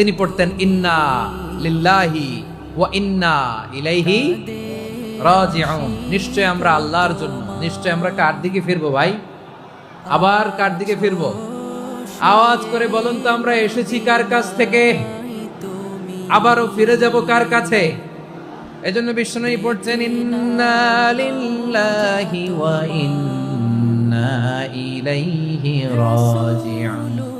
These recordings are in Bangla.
তিনি পড়তেন, ইন্না লিল্লাহি ওয়া ইন্না ইলাইহি রাজিউন। নিশ্চয় আমরা আল্লাহর জন্য, নিশ্চয় আমরা কার দিকে ফিরবো ভাই? আবার কার দিকে ফিরবো? আওয়াজ করে বলুন তো, আমরা এসেছি কার কাছ থেকে? আবারও ফিরে যাব কার কাছে? এজন্য বিষ্ণু পড়ছেন, ইন্না লিল্লাহি ওয়া ইন্না ইলাইহি রাজিউন।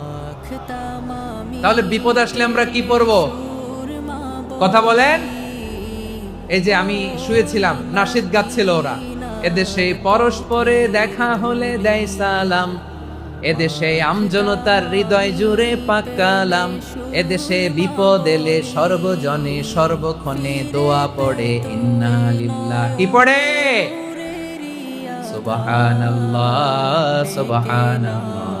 তাহলে বিপদ আসলে আমরা কি পড়ব? কথা বলেন? এই যে আমি শুয়েছিলাম নাশিদ গাচ্ছিল ওরা। এদেশে পরস্পরে দেখা হলে দেয় সালাম। এদেশে আমজনতার হৃদয় জুড়ে পাকালাম এদেশে বিপদ এলে সর্বজনে সর্বক্ষণে দোয়া পড়ে ইন্না লিল্লাহ। কি পড়ে? সুবহানাল্লাহ সুবহানাল্লাহ।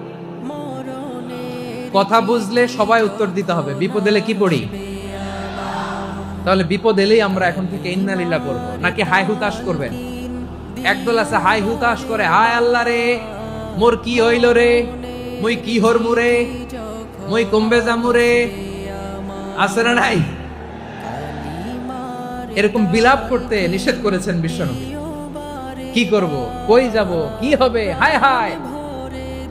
কথা বুঝলে সবাই উত্তর দিতে হবে। বিপদ এলে কি পড়ি? তাহলে বিপদ এলেই আমরা এখন থেকে ইন্নালিল্লাহ করব নাকি হাই হুতাশ করবেন? একদল আছে হাই হুতাশ করে, হায় আল্লাহ রে, মোর কি হইল রে? মুই কি হরমু রে? মুই কমবে যামু রে? আছে না নাই? এরকম বিলাপ করতে নিষেধ করেছেন বিশ্বনবী। কি করব? কই যাব? কি হবে? হায় হায়!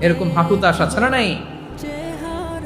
এরকম হাহুতাশ আছে না নাই?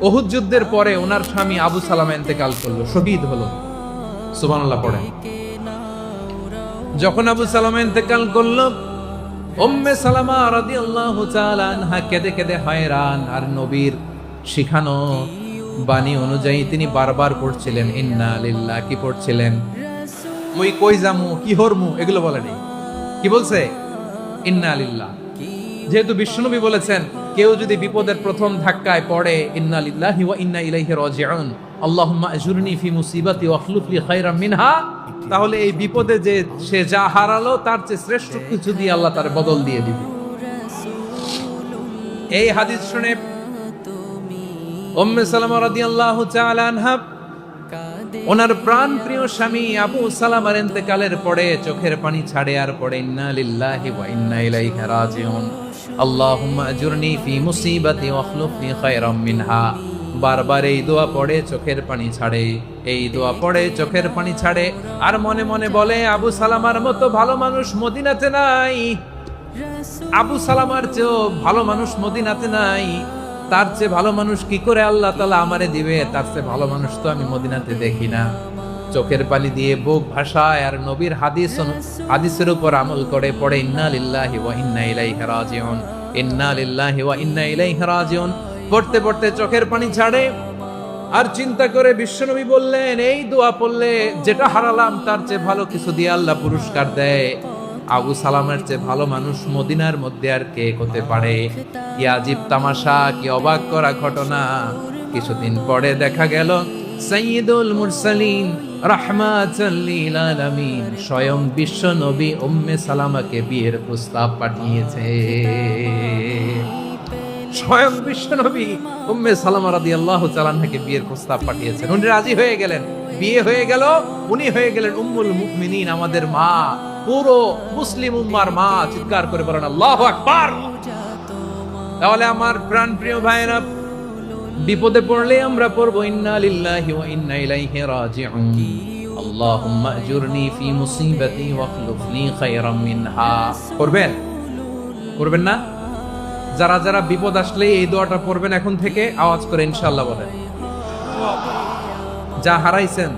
ওহুদ যুদ্ধের পরে ওনার স্বামী আবু সালামা ইন্তেকাল করল, শহীদ হলো। সুবহানাল্লাহ পড়েন। যখন আবু সালামা ইন্তেকাল করল, উম্মে সালামা রাদিয়াল্লাহু তাআলা আনহা কেঁদে কেঁদে হয়রান, আর নবীর শিখানো বাণী অনুযায়ী তিনি বারবার পড়ছিলেন, ইন্না লিল্লাহ কি পড়ছিলেন? মুই কই জামু? কি হরমু? এগুলো বলেনি। কি বলছে? ইন্না লিল্লাহ যেহেতু বিশ্বনবী বলেছেন কেউ যদি বিপদের প্রথম ধাক্কায় পড়ে, ইন্না লিল্লাহি ওয়া ইন্না ইলাইহি রাজিউন আল্লাহুম্মা আজুরনি ফি মুসিবাতি ওয়াখলুফ লি খায়রাম মিনহা তাহলে এই বিপদে যে সে যা হারালো, তার চেয়ে শ্রেষ্ঠ কিছু দিয়ে আল্লাহ তার বদল দিয়ে দিবে। এই হাদিস শুনে উম্মে সালামা রাদিয়াল্লাহু তাআলা আনহা ওনার প্রাণ প্রিয় স্বামী আবু সালামার ইন্তেকালের পরে চোখের পানি ছাড়ে আর পড়ে, ইন্না লিল্লাহি ওয়া ইন্না ইলাইহি রাজিউন। আল্লাহুম্মা আজুরনি ফি মুসিবাতি ওয়াখলুফনি খায়রাম মিনহা। বারবার এই দোয়া পড়ে, চোখের পানি ছাড়ে। এই দোয়া পড়ে, চোখের পানি ছাড়ে। আর মনে মনে বলে, আবু সালামার মতো ভালো মানুষ মদিনাতে নাই। আবু সালামার চেয়েও ভালো মানুষ মদিনাতে নাই। তার চেয়ে ভালো মানুষ কি করে আল্লাহ তালা আমারে দিবে? তার চেয়ে ভালো মানুষ তো আমি মদিনাতে দেখি না। চোখের পানি দিয়ে বুক ভাষায় আর নবীর হাদিস হাদিসের উপর আমল করে পড়ে, ইন্না লিল্লাহি ওয়া ইন্না ইলাইহি রাজিউন। ইন্না লিল্লাহি ওয়া ইন্না ইলাইহি রাজিউন। পড়তে পড়তে চোখের পানি ছাড়ে আর চিন্তা করে বিশ্বনবী বললেন, এই দোয়া পড়লে যেটা হারালাম, তার চেয়ে ভালো কিছু দিয়ে আল্লাহ পুরস্কার দেয়। আবু সালামের চেয়ে ভালো মানুষ মদিনার মধ্যে আর কে হতে পারে? কি আজীব তামাশা, কি অবাক করা ঘটনা? কিছুদিন পরে দেখা গেল সাইয়্যিদুল মুরসালিন রাহমাতাল আলামিন স্বয়ং বিশ্ব নবী উম্মে সালামাকে বিয়ের প্রস্তাব পাঠিয়েছে। স্বয়ং বিশ্ব নবী উম্মে সালামা রাদিয়াল্লাহু তাআলা থেকে বিয়ের প্রস্তাব পাঠিয়েছেন। উনি রাজি হয়ে গেলেন। বিয়ে হয়ে গেল, উনি হয়ে গেলেন উম্মুল মুমিনিন, আমাদের মা। পুরো মুসলিম উম্মার মা চিৎকার করে বলেন, আল্লাহু আকবার! তাহলে আমার প্রাণ প্রিয় ভাইরা বিপদে পড়লে আমরা পড়ব, ইন্না লিল্লাহি ওয়া ইন্না ইলাইহি রাজিউন। আল্লাহুম্মা আজুরনি ফি মুসিবাতি ওয়াখলুফনি খায়রাম মিনহা। করবেন করবেন না? যারা যারা বিপদ আসলে এই দোয়াটা পড়বেন এখন থেকে, আওয়াজ করে ইনশাআল্লাহ বলেন। যা হারাইছেন,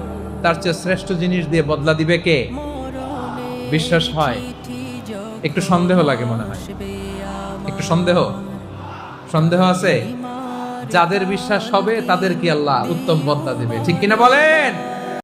তার চেয়ে শ্রেষ্ঠ জিনিস দিয়ে বদলা দিবে কে? বিশ্বাস হয়, একটু সন্দেহ লাগে মনে হয়। একটু সন্দেহ? সন্দেহ আছে? যাদের বিশ্বাস হবে, তাদের কি আল্লাহ উত্তম বদলা দেবে। ঠিক কিনা বলেন?